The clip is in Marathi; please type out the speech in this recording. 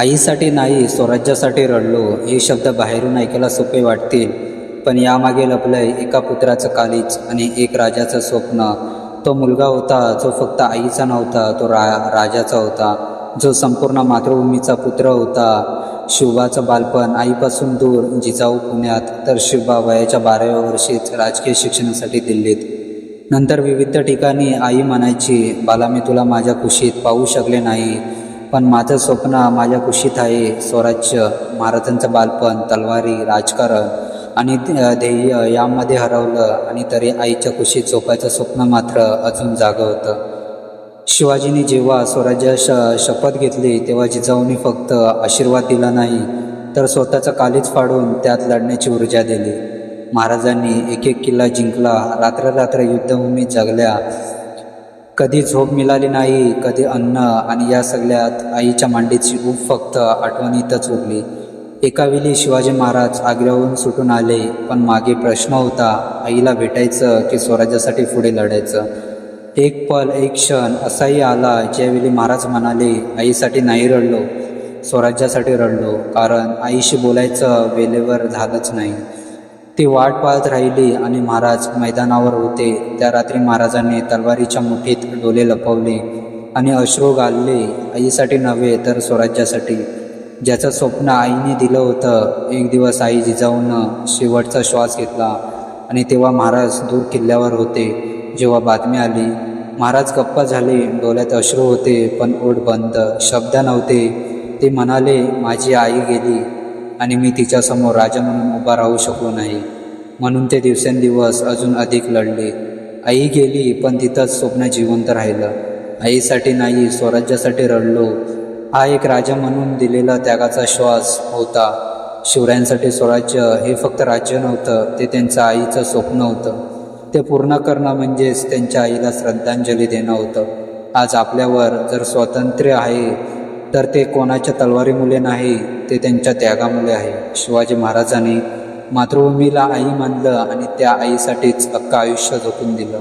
आईसाठी नाही स्वराज्यासाठी रडलो. हे शब्द बाहेरून ऐकायला सोपे वाटतील पण यामागे लपलंय एका पुत्राचं कालीच आणि एक राजाचं स्वप्न. तो मुलगा होता जो फक्त आईचा नव्हता तो रा राजाचा होता जो संपूर्ण मातृभूमीचा पुत्र होता. शिवबाचं बालपण आईपासून दूर जिजाऊ पुण्यात तर शिवबा वयाच्या बाराव्या वर्षीच राजकीय शिक्षणासाठी दिल्लीत. नंतर विविध ठिकाणी आई म्हणायची बाला मी तुला माझ्या कुशीत पाहू शकले नाही. पण माझं स्वप्न माझ्या कुशीत आहे स्वराज्य महाराजांचं बालपण तलवारी राजकारण आणि ध्येय यामध्ये हरवलं आणि तरी आईच्या कुशीत झोपायचं स्वप्न मात्र अजून जागं होतं शिवाजींनी जेव्हा स्वराज्या श शपथ घेतली तेव्हा जिजाऊनी फक्त आशीर्वाद दिला नाही तर स्वतःचं कालीच फाडून त्यात लढण्याची ऊर्जा दिली. महाराजांनी एक एक किल्ला जिंकला. रात्र रात्र युद्धभूमीत जगल्या. कधी झोप मिळाली नाही कधी अन्न आणि या सगळ्यात आईच्या मांडीची ऊब फक्त आठवणीतच उरली. एका वेळी शिवाजी महाराज आग्र्याहून सुटून आले पण मागे प्रश्न होता आईला भेटायचं की स्वराज्यासाठी पुढे लढायचं? एक पल एक क्षण असाही आला ज्यावेळी महाराज म्हणाले आईसाठी नाही रडलो स्वराज्यासाठी रडलो कारण आईशी बोलायचं वेळेवर झालंच नाही. ती वाट पाहत राहिली आणि महाराज मैदानावर होते. त्या रात्री महाराजांनी तलवारीच्या मुठीत डोले लपवले आणि अश्रू घालले आईसाठी नव्हे तर स्वराज्यासाठी. ज्याचं स्वप्न आईने दिलं होतं एक दिवस आई जिजाऊनं शेवटचा श्वास घेतला आणि तेव्हा महाराज दूर किल्ल्यावर होते. जेव्हा बातमी आली महाराज गप्पा झाले. डोळ्यात अश्रू होते पण ओढ बंद शब्द नव्हते. ते म्हणाले माझी आई गेली. आणि मी तिच्यासमोर राजा म्हणून उभा राहू शकलो नाही. म्हणून ते दिवसेंदिवस अजून अधिक लढले. आई गेली पण तिथंच स्वप्न जिवंत राहिलं. आईसाठी नाही स्वराज्यासाठी रडलो. हा एक राजा म्हणून दिलेला त्यागाचा श्वास होता. शिवरायांसाठी स्वराज्य हे फक्त राज्य नव्हतं ते त्यांचं आईचं स्वप्न होतं. ते पूर्ण करणं म्हणजेच त्यांच्या आईला श्रद्धांजली देणं होतं. आज आपल्यावर जर स्वातंत्र्य आहे तर ते कोणाच्या तलवारीमुळे नाही ते त्यांच्या त्यागामुळे आहे. शिवाजी महाराजांनी मातृभूमीला आई मानलं आणि त्या आईसाठीच अख्खं आयुष्य झोपून दिलं.